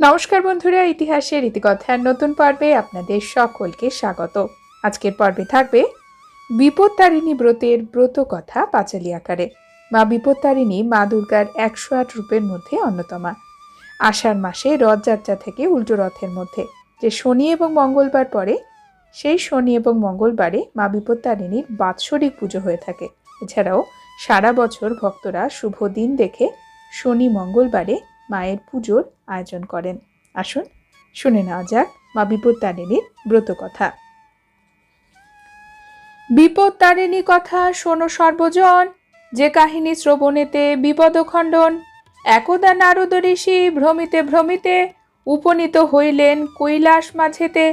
নমস্কার বন্ধুরা, ইতিহাসের ইতিকথার নতুন পর্বে আপনাদের সকলকে স্বাগত। আজকের পর্বে থাকবে বিপত্তারিণী ব্রতের ব্রত কথা পাঁচালি আকারে। মা বিপত্তারিণী মা দুর্গার একশো আট রূপের মধ্যে অন্যতমা। আষাঢ় মাসে রথযাত্রা থেকে উল্টো রথের মধ্যে। যে শনি এবং মঙ্গলবার পরে সেই শনি এবং মঙ্গলবারে মা বিপত্তারিণীর বাৎসরিক পুজো হয়ে থাকে। এছাড়াও সারা বছর ভক্তরা শুভ দিন দেখে শনি মঙ্গলবারে মায়ের পুজোর আয়োজন করেন। আসুন, শুনে নেওয়া যাক মা বিপত্তারিণীর ব্রত কথা। বিপত্তারিণী কথা শোনো সর্বজন, যে কাহিনী শ্রবণেতে বিপদ খণ্ডন, একদা নারদ ঋষি ভ্রমিতে ভ্রমিতে উপনীত হইলেন কৈলাস মাঝেতে।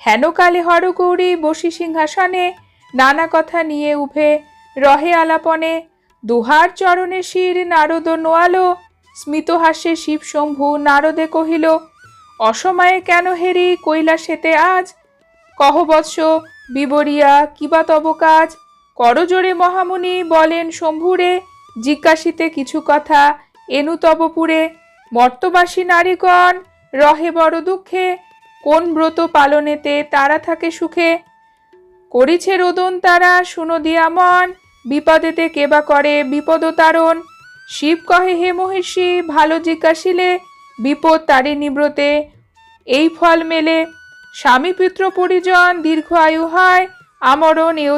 হেনকালে হরগৌরী বসি সিংহাসনে নানা কথা নিয়ে উভে রহে আলাপনে। দুহার চরণে শির নারদ নোয়ালো স্মিতহাস্যে শিব শম্ভু নারদে কহিল, অসময়ে কেন হেরি কৈলাসেতে আজ? কহ বৎস, বিবরিয়া কিবা তব কাজ? করজোরে মহামুনি, বলেন শম্ভুরে, জিজ্ঞাসিতে কিছু কথা, এনু তবপুরে মর্তবাসী নারীগণ, রহে বড় দুঃখে, কোন ব্রত পালনেতে তারা থাকে সুখে? করিছে রোদন তারা, শুনো দিয়া মন, বিপদেতে কেবা করে বিপদ তারণ। শিব কহে, হে মহিষী, ভালো জিজ্ঞাসিলে, বিপদ তারে নিব্রতে। এই ফল মেলে, স্বামী পিতৃ পরিজন দীর্ঘ আয়ু হয়, আমরণ এ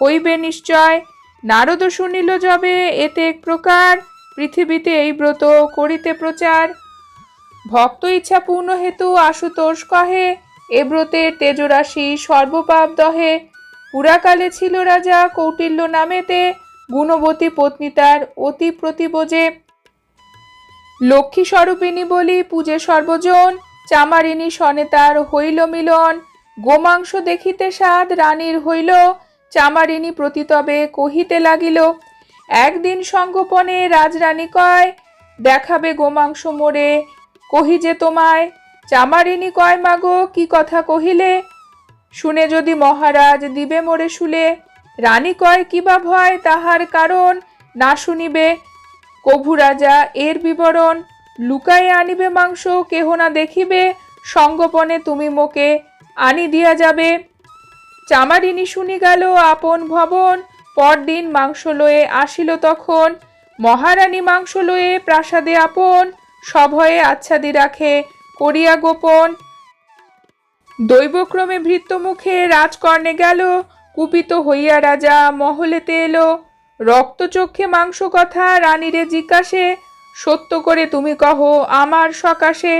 হইবে নিশ্চয়। নারদ শুনিল যবে, এতে এক প্রকার, পৃথিবীতে এই ব্রত করিতে প্রচার। ভক্ত ইচ্ছা পূর্ণ হেতু আশুতোষ কহে, এ ব্রতে তেজরাশি সর্বপাপ দহে। পুরাকালে ছিল রাজা কৌটিল্য নামেতে গুণবতী পত্নী তার অতি প্রতিবোজে লক্ষ্মী স্বরূপিণী বলি পূজে সর্বজন, চামারিণী সনে তার হইল মিলন, গোমাংস দেখিতে সাদ রানীর হইল, চামারিণী প্রতিতবে কহিতে লাগিল, একদিন সঙ্গোপনে রাজরানী কয়, দেখাবে গোমাংস মোরে কহি যে তোমায়, চামারিণী কয় মাগো, কি কথা কহিলে, শুনে যদি মহারাজ দিবে মোরে শুলে রানী কয় কিবা ভয় তাহার কারণ? না শুনিবে। কভু রাজা, এর বিবরণ। লুকায়ে আনিবে মাংস, কেহ না দেখিবে। সঙ্গোপনে তুমি মোকে আনি দিয়া যাবে। চামারিনী শুনি গেল আপন ভবন। পরদিন মাংস লয়ে আসিল তখন। মহারানী মাংস লয়ে প্রাসাদে আপন। সভয়ে আচ্ছাদি রাখে, করিয়া গোপন। দৈবক্রমে ভৃত্য মুখে রাজকর্ণে গেল। কুপিত হইয়া রাজা মহলেতে এলো। রক্তচক্ষে মাংস কথা রানীরে জিজ্ঞাসে, সত্য করে তুমি কহ, আমার সকাশে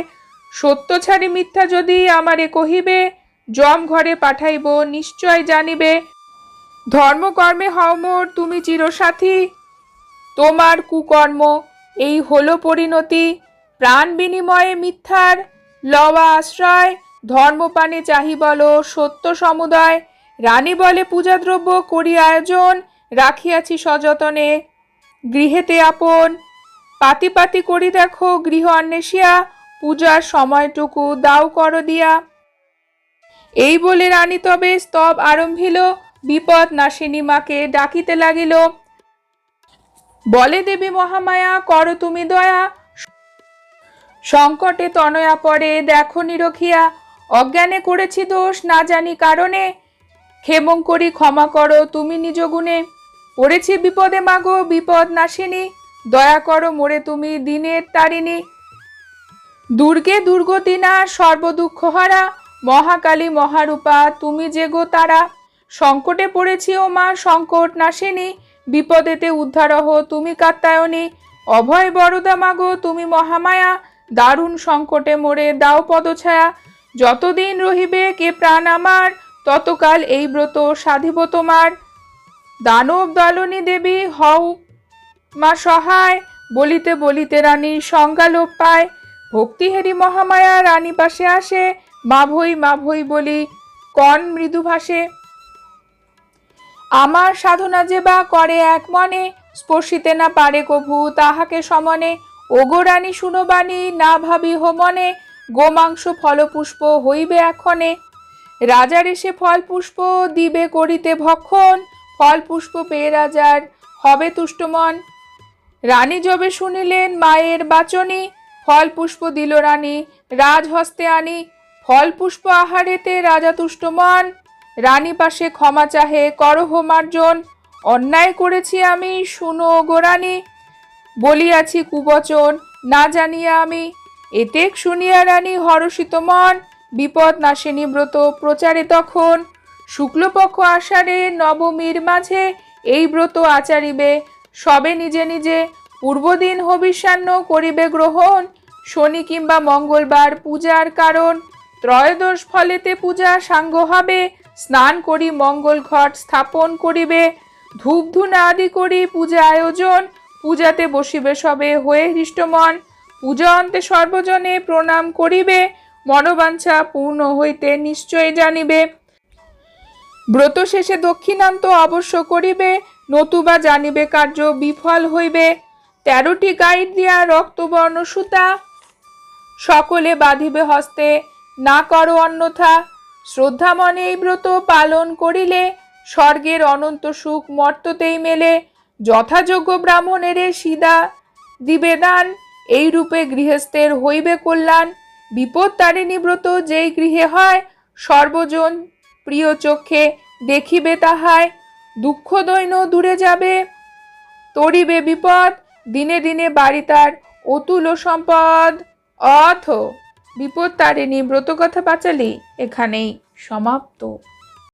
সত্য ছাড়ি মিথ্যা যদি আমারে কহিবে, জম ঘরে পাঠাইব, নিশ্চয় জানিবে। ধর্মকর্মে হও মোর, তুমি চিরসাথী। তোমার কুকর্ম, এই হলো পরিণতি। প্রাণ বিনিময়ে মিথ্যার লওয়া আশ্রয় ধর্মপানে চাহি বলো সত্য সমুদয়। রানী বলে পূজাদ্রব্য করি আয়োজন, রাখিয়াছি সযতনে। গৃহেতে আপন পাতি পাতি করি দেখো গৃহ অন্বেষিয়া, পূজার সময়টুকু দাও কর দিয়া। এই বলে রানী তবে স্তব আরম্ভিল, বিপদ নাশিনী মাকে ডাকিতে লাগিল। বলে দেবী মহামায়া, কর তুমি দয়া। সংকটে তনয়া পরে দেখো নিরখিয়া। অজ্ঞানে করেছি দোষ, না জানি কারণে। ক্ষেমং করি ক্ষমা করো, তুমি নিজ গুণে। পড়েছি বিপদে মাগো, বিপদ নাশিনী। দয়া করো মোরে তুমি দিনের তারিণী। দুর্গে দুর্গতি না, সর্বদুঃখ হারা। মহাকালী মহারূপা, তুমি যে গো তারা। সংকটে পড়েছি ও মা, সংকট নাশিনী। বিপদেতে উদ্ধারহ তুমি কাত্তায়নী অভয় বরদা মাগো, তুমি মহামায়া। দারুণ সংকটে মোরে দাও পদছায়া। যতদিন রহিবে কে প্রাণ আমার। ততকাল এই ব্রত সাধিব তোমার। দানব দলনী দেবী হও। মা সহায়, বলিতে বলিতে রানী সংজ্ঞালোপ পায়। ভক্তিহেরি মহামায়া রানী পাশে আসে। মা ভই মা ভই বলি, কন মৃদু ভাসে। আমার সাধনা যে বা করে এক মনে, স্পর্শিতে না পারে কভু তাহাকে সমনে। ওগো রানী শুনবাণী না ভাবি হো মনে। গোমাংস ফলপুষ্প হইবে এখনে। রাজার এসে ফল পুষ্প দিবে করিতে ভক্ষণ, ফল পুষ্প পেয়ে রাজার হবে তুষ্টমন রানী যবে শুনিলেন মায়ের বাচনী, ফল পুষ্প দিল রানী রাজহস্তে আনি, ফল পুষ্প আহারেতে রাজা তুষ্টমন রানী পাশে ক্ষমা চাহে করহ মার্জন অন্যায় করেছি আমি, শুনো গোরানি বলিয়াছি কুবচন, না জানিয়া আমি, এতেক শুনিয়া রানী হরষিত মন। বিপদ নাশেনি ব্রত প্রচারে তখন শুক্লপক্ষ আষাঢ়ে নবমীর মাঝে এই ব্রত আচারিবে। সবে নিজে নিজে পূর্বদিন হবিষ্যান্ন করিবে গ্রহণ। শনি কিংবা মঙ্গলবার পূজার কারণ। ত্রয়োদশ ফলেতে পূজা সাঙ্গ হবে। স্নান করি মঙ্গল ঘট স্থাপন করিবে। ধূপ ধুনা আদি করি পূজা আয়োজন। পূজাতে বসিবে সবে হয়ে হৃষ্টমন। পূজা অন্তে সর্বজনে প্রণাম করিবে। মনোবাঞ্ছা পূর্ণ হইতে নিশ্চয় জানিবে। ব্রত শেষে দক্ষিণান্ত অবশ্য করিবে, নতুবা জানিবে কার্য বিফল হইবে। তেরোটি গাইড দিয়া রক্তবর্ণ সুতা, সকলে বাঁধিবে হস্তে, না করো অন্যথা। শ্রদ্ধা মনে এই ব্রত পালন করিলে, স্বর্গের অনন্ত সুখ মর্ততেই মেলে। যথাযোগ্য ব্রাহ্মণের সিদা দিবে দান এই রূপে গৃহস্থের হইবে কল্যাণ। বিপদ তারে নিব্রত যেই গৃহে হয়, সর্বজন প্রিয় চক্ষে দেখিবে তাহায় দুঃখ দৈন্য দূরে যাবে। তরিবে বিপদ, দিনে দিনে বাড়ি তার অতুল সম্পদ। অথ বিপদ তারিণী ব্রতকথা পাঁচালি এখানেই সমাপ্ত।